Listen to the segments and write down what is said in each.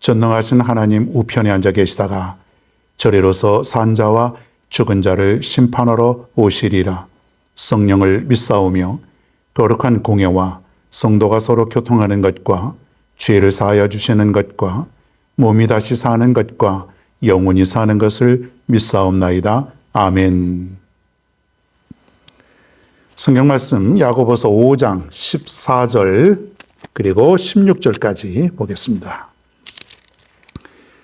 전능하신 하나님 우편에 앉아 계시다가 저리로서 산자와 죽은 자를 심판하러 오시리라 성령을 믿사오며 거룩한 공예와 성도가 서로 교통하는 것과 죄를 사하여 주시는 것과 몸이 다시 사는 것과 영원히 사는 것을 믿사옵나이다. 아멘. 성경 말씀 야고보서 5장 14절 그리고 16절까지 보겠습니다.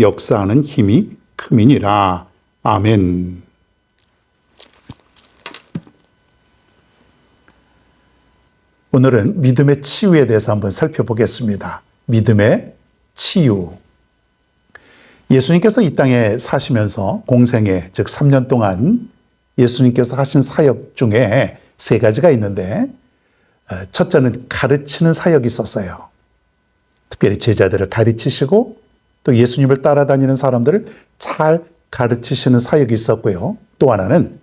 역사하는 힘이 크민이라. 아멘. 오늘은 믿음의 치유에 대해서 한번 살펴보겠습니다. 믿음의 치유. 예수님께서 이 땅에 사시면서 공생애, 즉 3년 동안 예수님께서 하신 사역 중에 세 가지가 있는데, 어, 첫째는 가르치는 사역이 있었어요. 특별히 제자들을 가르치시고 또 예수님을 따라다니는 사람들을 잘 가르치시는 사역이 있었고요. 또 하나는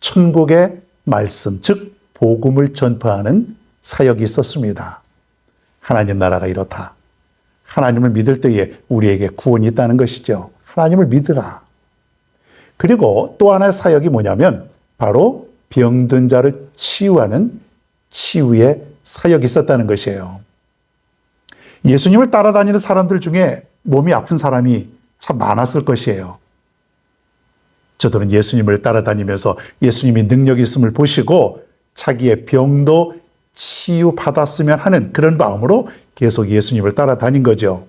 천국의 말씀, 즉, 복음을 전파하는 사역이 있었습니다. 하나님 나라가 이렇다. 하나님을 믿을 때에 우리에게 구원이 있다는 것이죠. 하나님을 믿으라. 그리고 또 하나의 사역이 뭐냐면 바로 병든 자를 치유하는 치유의 사역이 있었다는 것이에요. 예수님을 따라다니는 사람들 중에 몸이 아픈 사람이 참 많았을 것이에요. 저들은 예수님을 따라다니면서 예수님이 능력이 있음을 보시고 자기의 병도 치유받았으면 하는 그런 마음으로 계속 예수님을 따라다닌 거죠.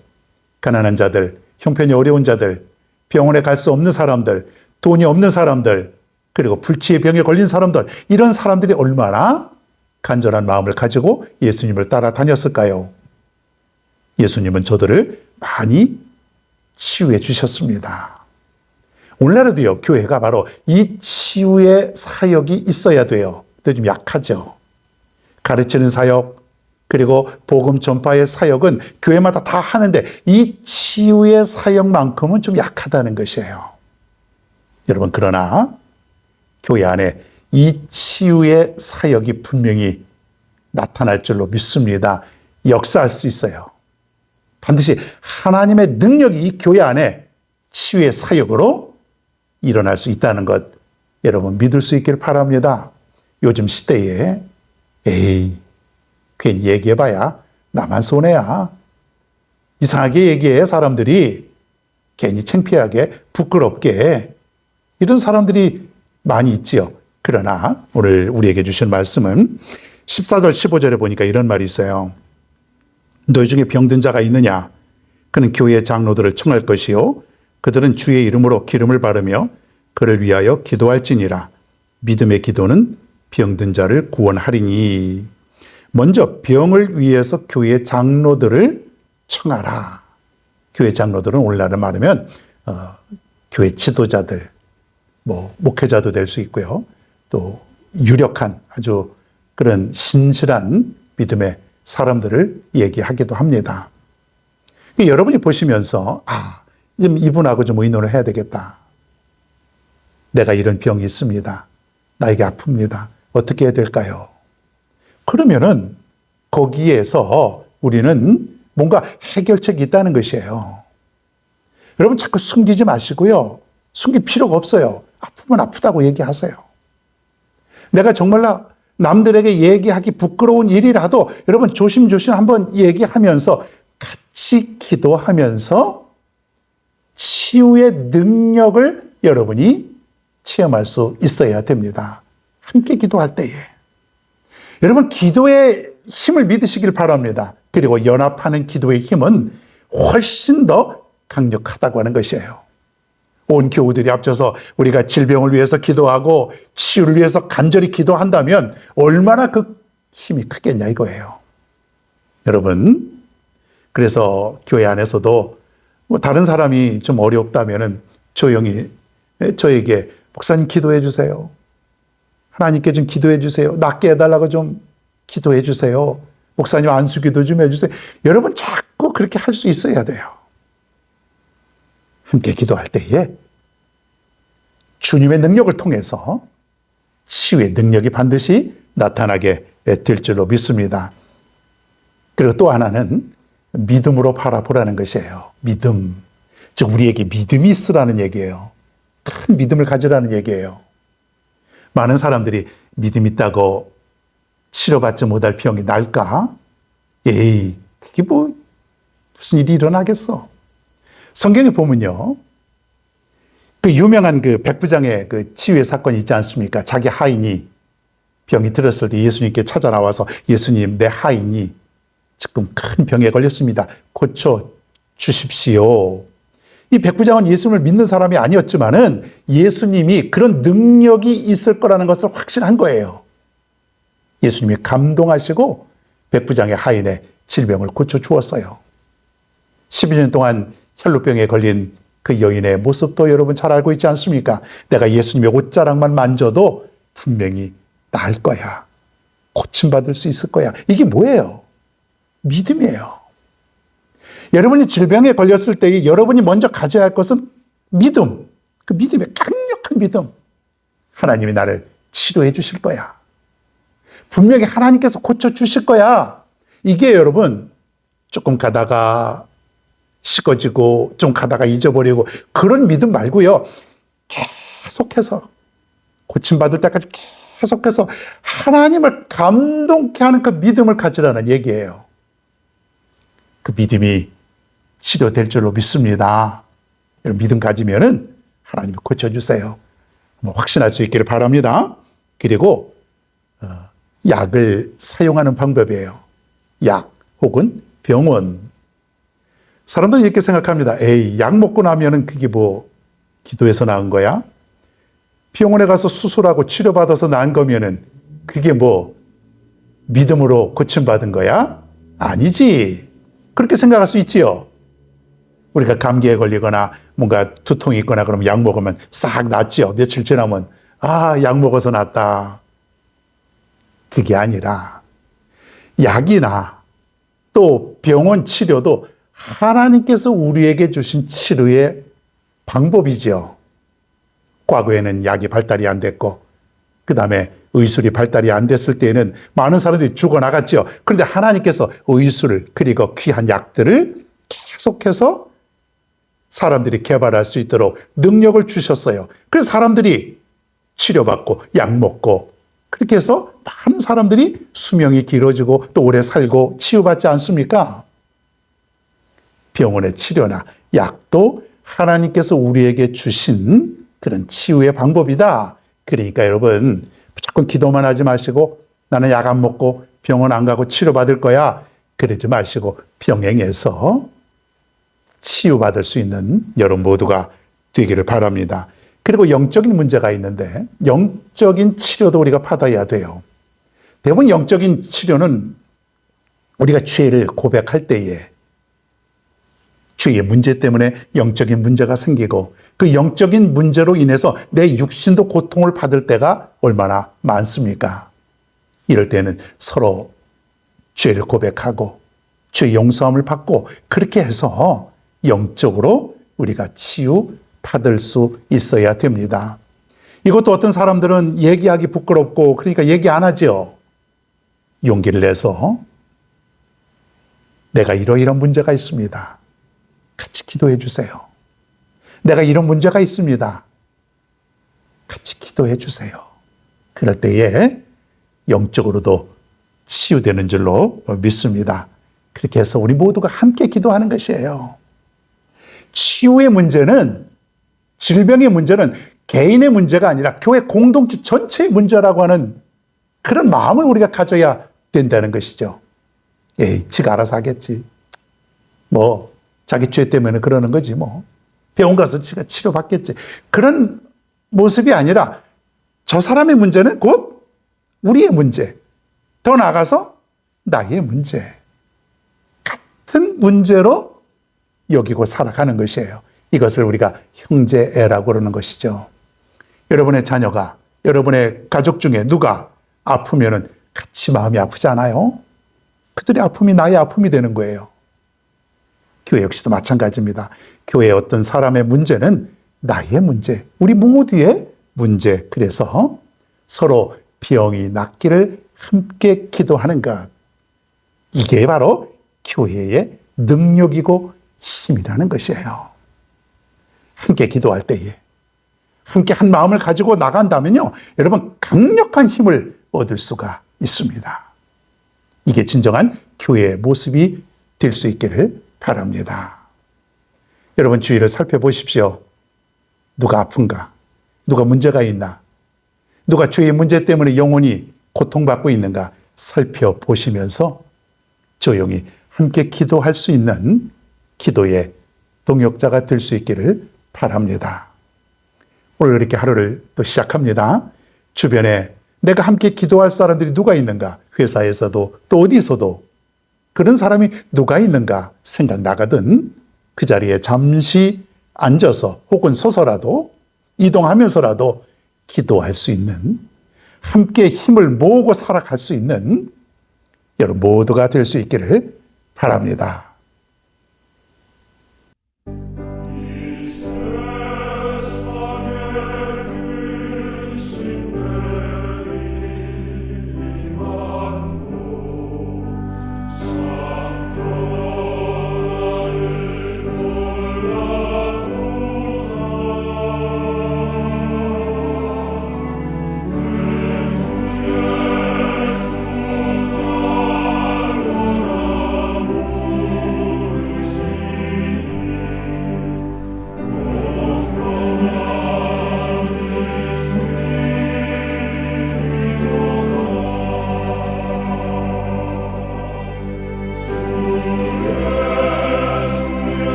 가난한 자들, 형편이 어려운 자들, 병원에 갈 수 없는 사람들, 돈이 없는 사람들, 그리고 불치의 병에 걸린 사람들, 이런 사람들이 얼마나 간절한 마음을 가지고 예수님을 따라다녔을까요? 예수님은 저들을 많이 치유해 주셨습니다. 오늘날에도요, 교회가 바로 이 치유의 사역이 있어야 돼요. 근데 좀 약하죠. 가르치는 사역, 그리고 복음 전파의 사역은 교회마다 다 하는데 이 치유의 사역만큼은 좀 약하다는 것이에요. 여러분, 그러나 교회 안에 이 치유의 사역이 분명히 나타날 줄로 믿습니다. 역사할 수 있어요. 반드시 하나님의 능력이 이 교회 안에 치유의 사역으로 일어날 수 있다는 것 여러분 믿을 수 있기를 바랍니다. 요즘 시대에 에이 괜히 얘기해봐야 나만 손해야. 이상하게 얘기해 사람들이 괜히 창피하게 부끄럽게 이런 사람들이 많이 있지요. 그러나 오늘 우리에게 주신 말씀은 14절 15절에 보니까 이런 말이 있어요. 너희 중에 병든 자가 있느냐? 그는 교회 장로들을 청할 것이요. 그들은 주의 이름으로 기름을 바르며 그를 위하여 기도할지니라. 믿음의 기도는 병든 자를 구원하리니. 먼저 병을 위해서 교회 장로들을 청하라. 교회 장로들은 오늘날을 말하면 어, 교회 지도자들, 뭐 목회자도 될 수 있고요. 또 유력한 아주 그런 신실한 믿음의 사람들을 얘기하기도 합니다. 여러분이 보시면서 아, 좀 이분하고 좀 의논을 해야 되겠다. 내가 이런 병이 있습니다. 나에게 아픕니다. 어떻게 해야 될까요? 그러면은 거기에서 우리는 뭔가 해결책이 있다는 것이에요. 여러분 자꾸 숨기지 마시고요. 숨길 필요가 없어요. 아프면 아프다고 얘기하세요. 내가 정말로 남들에게 얘기하기 부끄러운 일이라도 여러분 조심조심 한번 얘기하면서 같이 기도하면서 치유의 능력을 여러분이 체험할 수 있어야 됩니다. 함께 기도할 때에. 여러분, 기도의 힘을 믿으시길 바랍니다. 그리고 연합하는 기도의 힘은 훨씬 더 강력하다고 하는 것이에요. 온 교우들이 합쳐서 우리가 질병을 위해서 기도하고 치유를 위해서 간절히 기도한다면 얼마나 그 힘이 크겠냐 이거예요. 여러분, 그래서 교회 안에서도 뭐 다른 사람이 좀 어렵다면은 조용히 저에게 목사님 기도해 주세요. 하나님께 좀 기도해 주세요. 낫게 해달라고 좀 기도해 주세요. 목사님 안수 기도 좀 해주세요. 여러분 자꾸 그렇게 할 수 있어야 돼요. 함께 기도할 때에 주님의 능력을 통해서 치유의 능력이 반드시 나타나게 될 줄로 믿습니다. 그리고 또 하나는 믿음으로 바라보라는 것이에요. 믿음. 즉, 우리에게 믿음이 있으라는 얘기예요. 큰 믿음을 가지라는 얘기예요. 많은 사람들이 믿음 있다고 치료받지 못할 병이 날까? 에이, 그게 뭐, 무슨 일이 일어나겠어? 성경에 보면요. 그 유명한 그 백부장의 그 치유의 사건이 있지 않습니까? 자기 하인이 병이 들었을 때 예수님께 찾아 나와서 예수님, 내 하인이 지금 큰 병에 걸렸습니다. 고쳐 주십시오. 이 백부장은 예수님을 믿는 사람이 아니었지만은 예수님이 그런 능력이 있을 거라는 것을 확신한 거예요. 예수님이 감동하시고 백부장의 하인의 질병을 고쳐 주었어요. 12년 동안 혈루병에 걸린 그 여인의 모습도 여러분 잘 알고 있지 않습니까? 내가 예수님의 옷자락만 만져도 분명히 나을 거야. 고침받을 수 있을 거야. 이게 뭐예요? 믿음이에요. 여러분이 질병에 걸렸을 때 여러분이 먼저 가져야 할 것은 믿음. 그 믿음의 강력한 믿음. 하나님이 나를 치료해 주실 거야. 분명히 하나님께서 고쳐 주실 거야. 이게 여러분 조금 가다가 식어지고 좀 가다가 잊어버리고 그런 믿음 말고요. 계속해서 고침받을 때까지 계속해서 하나님을 감동케 하는 그 믿음을 가지라는 얘기예요. 그 믿음이 치료될 줄로 믿습니다. 이런 믿음 가지면은 하나님 고쳐주세요. 뭐 확신할 수 있기를 바랍니다. 그리고 어, 약을 사용하는 방법이에요. 약 혹은 병원. 사람들은 이렇게 생각합니다. 에이, 약 먹고 나면은 그게 뭐 기도해서 나은 거야? 병원에 가서 수술하고 치료받아서 나은 거면은 그게 뭐 믿음으로 고침받은 거야? 아니지. 그렇게 생각할 수 있지요. 우리가 감기에 걸리거나 뭔가 두통이 있거나 그러면 약 먹으면 싹 낫지요. 며칠 지나면 아, 약 먹어서 낫다. 그게 아니라 약이나 또 병원 치료도 하나님께서 우리에게 주신 치료의 방법이죠. 과거에는 약이 발달이 안 됐고, 그 다음에 의술이 발달이 안 됐을 때에는 많은 사람들이 죽어나갔죠. 그런데 하나님께서 의술, 그리고 귀한 약들을 계속해서 사람들이 개발할 수 있도록 능력을 주셨어요. 그래서 사람들이 치료받고 약 먹고 그렇게 해서 많은 사람들이 수명이 길어지고 또 오래 살고 치유받지 않습니까? 병원의 치료나 약도 하나님께서 우리에게 주신 그런 치유의 방법이다. 그러니까 여러분, 무조건 기도만 하지 마시고 나는 약 안 먹고 병원 안 가고 치료받을 거야. 그러지 마시고 병행해서 치유받을 수 있는 여러분 모두가 되기를 바랍니다. 그리고 영적인 문제가 있는데 영적인 치료도 우리가 받아야 돼요. 대부분 영적인 치료는 우리가 죄를 고백할 때에 죄의 문제 때문에 영적인 문제가 생기고 그 영적인 문제로 인해서 내 육신도 고통을 받을 때가 얼마나 많습니까? 이럴 때는 서로 죄를 고백하고 죄 용서함을 받고 그렇게 해서 영적으로 우리가 치유 받을 수 있어야 됩니다. 이것도 어떤 사람들은 얘기하기 부끄럽고 그러니까 얘기 안 하죠. 용기를 내서 내가 이러이런 문제가 있습니다. 같이 기도해 주세요. 내가 이런 문제가 있습니다. 같이 기도해 주세요. 그럴 때에 영적으로도 치유되는 줄로 믿습니다. 그렇게 해서 우리 모두가 함께 기도하는 것이에요. 치유의 문제는 질병의 문제는 개인의 문제가 아니라 교회 공동체 전체의 문제라고 하는 그런 마음을 우리가 가져야 된다는 것이죠. 에이, 지가 알아서 하겠지. 뭐, 자기 죄 때문에 그러는 거지, 뭐. 병원 가서 치료받겠지. 그런 모습이 아니라 저 사람의 문제는 곧 우리의 문제. 더 나아가서 나의 문제. 같은 문제로 여기고 살아가는 것이에요. 이것을 우리가 형제애라고 그러는 것이죠. 여러분의 자녀가, 여러분의 가족 중에 누가 아프면은 같이 마음이 아프지 않아요? 그들의 아픔이 나의 아픔이 되는 거예요. 교회 역시도 마찬가지입니다. 교회의 어떤 사람의 문제는 나의 문제, 우리 모두의 문제. 그래서 서로 병이 낫기를 함께 기도하는 것. 이게 바로 교회의 능력이고 힘이라는 것이에요. 함께 기도할 때에 함께 한 마음을 가지고 나간다면요. 여러분 강력한 힘을 얻을 수가 있습니다. 이게 진정한 교회의 모습이 될 수 있기를 바랍니다. 여러분 주위를 살펴보십시오. 누가 아픈가? 누가 문제가 있나? 누가 주의 문제 때문에 영혼이 고통받고 있는가? 살펴보시면서 조용히 함께 기도할 수 있는 기도의 동역자가 될 수 있기를 바랍니다. 오늘 이렇게 하루를 또 시작합니다. 주변에 내가 함께 기도할 사람들이 누가 있는가? 회사에서도 또 어디서도 그런 사람이 누가 있는가 생각나거든 그 자리에 잠시 앉아서 혹은 서서라도 이동하면서라도 기도할 수 있는 함께 힘을 모으고 살아갈 수 있는 여러분 모두가 될 수 있기를 바랍니다.